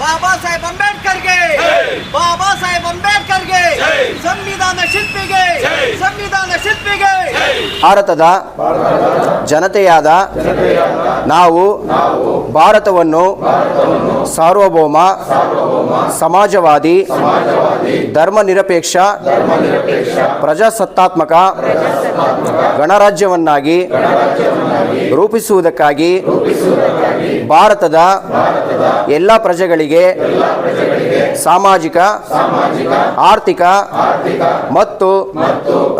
ಬಾಬಾ ಸಾಹೇಬ್ ಅಂಬೇಡ್ಕರ್ಗೆ. ಬಾಬಾ ಸಾಹೇಬ್ ಅಂಬೇಡ್ಕರ್ಗೆ. ಸಂವಿಧಾನ ಶಿಲ್ಪಿಗೆ. ಸಂವಿಧಾನ ಶಿಲ್ಪಿಗೆ. ಭಾರತದ ಜನತೆಯಾದ ನಾವು ಭಾರತವನ್ನು ಸಾರ್ವಭೌಮ ಸಮಾಜವಾದಿ ಧರ್ಮನಿರಪೇಕ್ಷ ಪ್ರಜಾಸತ್ತಾತ್ಮಕ ಗಣರಾಜ್ಯವನ್ನಾಗಿ ರೂಪಿಸುವುದಕ್ಕಾಗಿ ಭಾರತದ ಎಲ್ಲ ಪ್ರಜೆಗಳಿಗೆ ಸಾಮಾಜಿಕ, ಆರ್ಥಿಕ ಮತ್ತು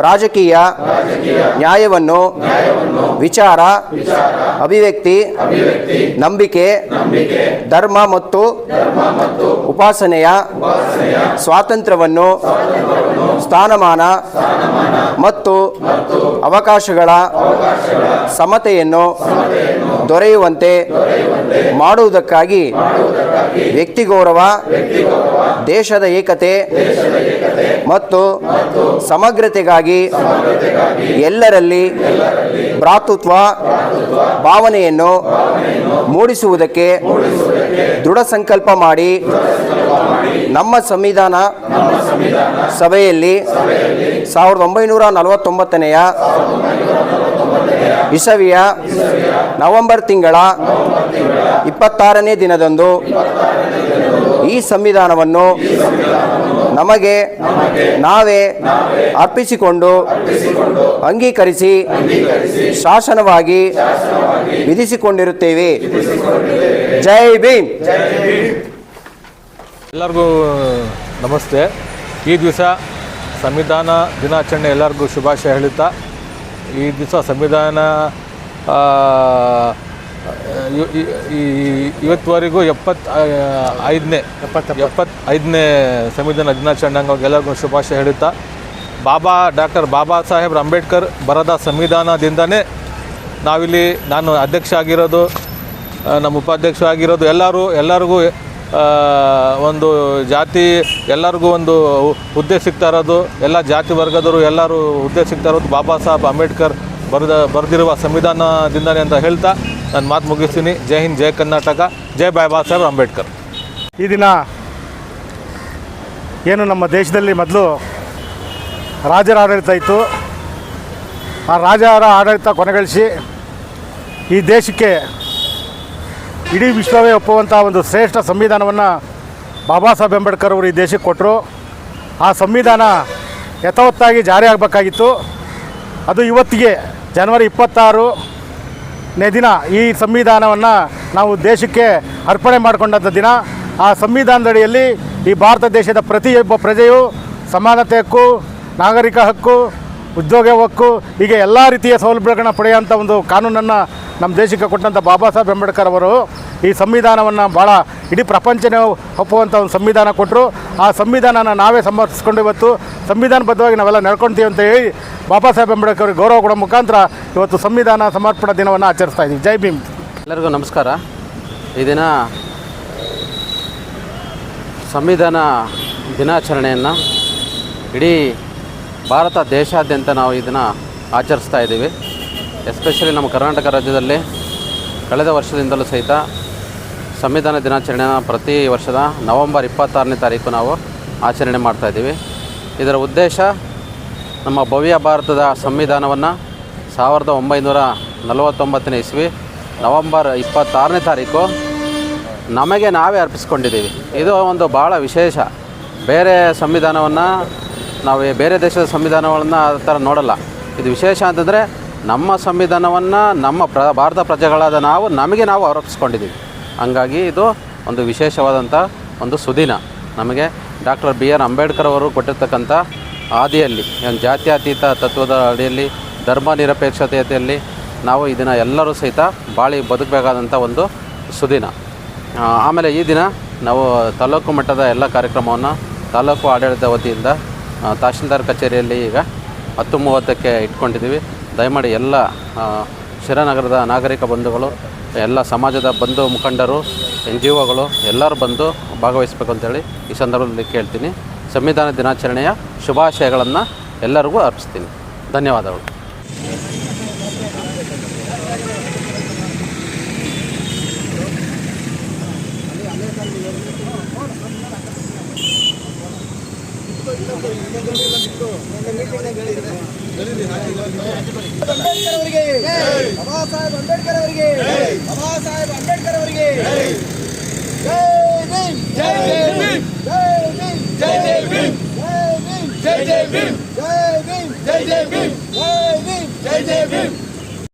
ರಾಜಕೀಯ ನ್ಯಾಯವನ್ನು ವಿಚಾರ, ಅಭಿವ್ಯಕ್ತಿ, ನಂಬಿಕೆ, ಧರ್ಮ ಮತ್ತು ಉಪಾಸನೆಯ ಸ್ವಾತಂತ್ರ್ಯವನ್ನು, ಸ್ಥಾನಮಾನ ಮತ್ತು ಅವಕಾಶಗಳ ಸಮತೆಯನ್ನು ದೊರೆಯುವಂತೆ ಮಾಡುವುದಕ್ಕಾಗಿ ವ್ಯಕ್ತಿ ಗೌರವ ದೇಶದ ಏಕತೆ ಮತ್ತು ಸಮಗ್ರತೆಗಾಗಿ ಎಲ್ಲರಲ್ಲಿ ಭ್ರಾತೃತ್ವ, ಭಾವನೆಯನ್ನು ಮೂಡಿಸುವುದಕ್ಕೆ ದೃಢ ಸಂಕಲ್ಪ ಮಾಡಿ ನಮ್ಮ ಸಂವಿಧಾನ ಸಭೆಯಲ್ಲಿ ಸಾವಿರದ ಒಂಬೈನೂರ ನಲವತ್ತೊಂಬತ್ತನೆಯ ಇಸವಿಯ ನವೆಂಬರ್ ತಿಂಗಳ ಇಪ್ಪತ್ತಾರನೇ ದಿನದಂದು ಈ ಸಂವಿಧಾನವನ್ನು ನಮಗೆ ನಾವೇ ಅರ್ಪಿಸಿಕೊಂಡು ಅಂಗೀಕರಿಸಿ ಶಾಸನವಾಗಿ ವಿಧಿಸಿಕೊಂಡಿರುತ್ತೇವೆ. ಜೈ ಭೀಮ್. ಎಲ್ಲರಿಗೂ ನಮಸ್ತೆ. ಈ ದಿವಸ ಸಂವಿಧಾನ ದಿನಾಚರಣೆ ಎಲ್ಲರಿಗೂ ಶುಭಾಶಯ ಹೇಳುತ್ತಾ ಈ ದಿವಸ ಸಂವಿಧಾನ ಆ, ಇವತ್ತುವರೆಗೂ ಎಪ್ಪತ್ ಐದನೇ ಎಪ್ಪತ್ತು ಐದನೇ ಸಂವಿಧಾನ ದಿನಾಚರಣೆ ಎಲ್ಲರಿಗೂ ಶುಭಾಶಯ ಹೇಳುತ್ತಾ ಬಾಬಾ ಡಾಕ್ಟರ್ ಬಾಬಾ ಸಾಹೇಬ್ ಅಂಬೇಡ್ಕರ್ ಬರದ ಸಂವಿಧಾನದಿಂದನೇ ನಾವಿಲ್ಲಿ ನಾನು ಅಧ್ಯಕ್ಷ ಆಗಿರೋದು ನಮ್ಮ ಉಪಾಧ್ಯಕ್ಷ ಆಗಿರೋದು ಎಲ್ಲರೂ ಎಲ್ಲರಿಗೂ ಒಂದು ಜಾತಿ ಎಲ್ಲರಿಗೂ ಒಂದು ಹುದ್ದೆ ಸಿಗ್ತಾ ಇರೋದು ಎಲ್ಲ ಜಾತಿ ವರ್ಗದವರು ಎಲ್ಲರೂ ಹುದ್ದೆ ಸಿಗ್ತಾ ಇರೋದು ಬಾಬಾ ಸಾಹೇಬ್ ಅಂಬೇಡ್ಕರ್ ಬರೆದ ಬರೆದಿರುವ ಸಂವಿಧಾನದಿಂದನೇ ಅಂತ ಹೇಳ್ತಾ ನಾನು ಮಾತು ಮುಗಿಸ್ತೀನಿ. ಜೈ ಹಿಂದ್, ಜೈ ಕರ್ನಾಟಕ. ಜೈ ಬಾಬಾ ಸಾಹೇಬ್ ಅಂಬೇಡ್ಕರ್. ಈ ದಿನ ಏನು ನಮ್ಮ ದೇಶದಲ್ಲಿ ಮೊದಲು ರಾಜರ ಆಡಳಿತ ಇತ್ತು. ಆ ರಾಜರ ಆಡಳಿತ ಕೊನೆಗಳಿಸಿ ಈ ದೇಶಕ್ಕೆ ಇಡೀ ವಿಶ್ವವೇ ಒಪ್ಪುವಂಥ ಒಂದು ಶ್ರೇಷ್ಠ ಸಂವಿಧಾನವನ್ನು ಬಾಬಾ ಸಾಹೇಬ್ ಅಂಬೇಡ್ಕರ್ ಅವರು ಈ ದೇಶಕ್ಕೆ ಕೊಟ್ಟರು ಆ ಸಂವಿಧಾನ ಯಥಾವತ್ತಾಗಿ ಜಾರಿಯಾಗಬೇಕಾಗಿತ್ತು. ಅದು ಇವತ್ತಿಗೆ ಜನವರಿ ಇಪ್ಪತ್ತಾರು. ನೇ ದಿನ ಈ ಸಂವಿಧಾನವನ್ನು ನಾವು ದೇಶಕ್ಕೆ ಅರ್ಪಣೆ ಮಾಡಿಕೊಂಡಂಥ ದಿನ. ಆ ಸಂವಿಧಾನದಡಿಯಲ್ಲಿ ಈ ಭಾರತ ದೇಶದ ಪ್ರತಿಯೊಬ್ಬ ಪ್ರಜೆಯು ಸಮಾನತೆ ಹಕ್ಕು, ನಾಗರಿಕ ಹಕ್ಕು, ಉದ್ಯೋಗ ಹಕ್ಕು, ಹೀಗೆ ಎಲ್ಲ ರೀತಿಯ ಸೌಲಭ್ಯಗಳನ್ನ ಪಡೆಯುವಂಥ ಒಂದು ಕಾನೂನನ್ನು ನಮ್ಮ ದೇಶಕ್ಕೆ ಕೊಟ್ಟಂಥ ಬಾಬಾ ಸಾಹೇಬ್ ಅಂಬೇಡ್ಕರ್ ಅವರು ಈ ಸಂವಿಧಾನವನ್ನು ಭಾಳ ಇಡೀ ಪ್ರಪಂಚನೇ ಒಪ್ಪುವಂಥ ಒಂದು ಸಂವಿಧಾನ ಕೊಟ್ಟರು ಆ ಸಂವಿಧಾನನ ನಾವೇ ಸಮರ್ಥಿಸ್ಕೊಂಡು ಇವತ್ತು ಸಂವಿಧಾನಬದ್ಧವಾಗಿ ನಾವೆಲ್ಲ ನಡ್ಕೊಳ್ತೀವಿ ಅಂತ ಹೇಳಿ ಬಾಬಾ ಸಾಹೇಬ್ ಅಂಬೇಡ್ಕರ್ ಗೌರವ ಕೊಡೋ ಮುಖಾಂತರ ಇವತ್ತು ಸಂವಿಧಾನ ಸಮರ್ಪಣಾ ದಿನವನ್ನು ಆಚರಿಸ್ತಾ ಇದ್ದೀವಿ. ಜೈ ಭೀಮ್. ಎಲ್ಲರಿಗೂ ನಮಸ್ಕಾರ. ಈ ದಿನ ಸಂವಿಧಾನ ದಿನಾಚರಣೆಯನ್ನು ಇಡೀ ಭಾರತ ದೇಶಾದ್ಯಂತ ನಾವು ಇದನ್ನು ಆಚರಿಸ್ತಾ ಇದ್ದೀವಿ. ಎಸ್ಪೆಷಲಿ ನಮ್ಮ ಕರ್ನಾಟಕ ರಾಜ್ಯದಲ್ಲಿ ಕಳೆದ ವರ್ಷದಿಂದಲೂ ಸಹಿತ ಸಂವಿಧಾನ ದಿನಾಚರಣೆನ ಪ್ರತಿ ವರ್ಷದ ನವಂಬರ್ ಇಪ್ಪತ್ತಾರನೇ ತಾರೀಕು ನಾವು ಆಚರಣೆ ಮಾಡ್ತಾಯಿದ್ದೀವಿ ಇದರ ಉದ್ದೇಶ ನಮ್ಮ ಭವ್ಯ ಭಾರತದ ಸಂವಿಧಾನವನ್ನು ಸಾವಿರದ ಒಂಬೈನೂರ ನಲವತ್ತೊಂಬತ್ತನೇ ಇಸ್ವಿ ನವಂಬರ್ ಇಪ್ಪತ್ತಾರನೇ ತಾರೀಕು ನಮಗೆ ನಾವೇ ಅರ್ಪಿಸ್ಕೊಂಡಿದ್ದೀವಿ. ಇದು ಒಂದು ಭಾಳ ವಿಶೇಷ. ಬೇರೆ ಸಂವಿಧಾನವನ್ನು ನಾವು ಬೇರೆ ದೇಶದ ಸಂವಿಧಾನಗಳನ್ನು ಆ ಥರ ನೋಡಲ್ಲ. ಇದು ವಿಶೇಷ ಅಂತಂದರೆ ನಮ್ಮ ಸಂವಿಧಾನವನ್ನು ನಮ್ಮ ಪ್ರ ಭಾರತ ಪ್ರಜೆಗಳಾದ ನಾವು ನಮಗೆ ನಾವು ಅರ್ಪಿಸ್ಕೊಂಡಿದ್ದೀವಿ. ಹಂಗಾಗಿ ಇದು ಒಂದು ವಿಶೇಷವಾದಂಥ ಒಂದು ಸುದಿನ. ನಮಗೆ ಡಾಕ್ಟರ್ ಬಿ ಆರ್ ಅಂಬೇಡ್ಕರ್ ಅವರು ಕೊಟ್ಟಿರ್ತಕ್ಕಂಥ ಹಾದಿಯಲ್ಲಿ ಜಾತ್ಯತೀತ ತತ್ವದ ಅಡಿಯಲ್ಲಿ, ಧರ್ಮ ನಿರಪೇಕ್ಷತೆಯಲ್ಲಿ ನಾವು ದಿನ ಎಲ್ಲರೂ ಸಹಿತ ಬಾಳಿ ಬದುಕಬೇಕಾದಂಥ ಒಂದು ಸುದಿನ. ಆಮೇಲೆ ಈ ದಿನ ನಾವು ತಾಲೂಕು ಮಟ್ಟದ ಎಲ್ಲ ಕಾರ್ಯಕ್ರಮವನ್ನು ತಾಲೂಕು ಆಡಳಿತ ವತಿಯಿಂದ ತಹಶೀಲ್ದಾರ್ ಕಚೇರಿಯಲ್ಲಿ ಈಗ ಹತ್ತು ಮೂವತ್ತಕ್ಕೆ ಇಟ್ಕೊಂಡಿದ್ದೀವಿ. ದಯಮಾಡಿ ಎಲ್ಲ ಶಿರಾನಗರದ ನಾಗರಿಕ ಬಂಧುಗಳು ಎಲ್ಲ ಸಮಾಜದ ಬಂಧು ಮುಖಂಡರು, ಎನ್ ಜಿ ಒಗಳು, ಎಲ್ಲರೂ ಬಂದು ಭಾಗವಹಿಸಬೇಕು ಅಂತೇಳಿ ಈ ಸಂದರ್ಭದಲ್ಲಿ ಕೇಳ್ತೀನಿ. ಸಂವಿಧಾನ ದಿನಾಚರಣೆಯ ಶುಭಾಶಯಗಳನ್ನು ಎಲ್ಲರಿಗೂ ಅರ್ಪಿಸ್ತೀನಿ. ಧನ್ಯವಾದಗಳು. ಅಂಬೇಡ್ಕರ್ ಅವರಿಗೆ ಬಾಬಾ ಸಾಹೇಬ್ ಅಂಬೇಡ್ಕರ್ ಅವರಿಗೆ ಬಾಬಾ ಸಾಹೇಬ್ ಅಂಬೇಡ್ಕರ್ ಅವರಿಗೆ ಜೈ ಭೀಮ್ ಜೈ ಜೈ ಭೀಮ್ ಜೈ ಭೀಮ್ ಜೈ ಜೈ ಭೀಮ್ ಜೈ ಜೈ ಭೀಮ್ ಜೈ ಭೀಮ್ ಜೈ ಜೈ ಭೀಮ್ ಜೈ ಜೈ ಭೀಮ್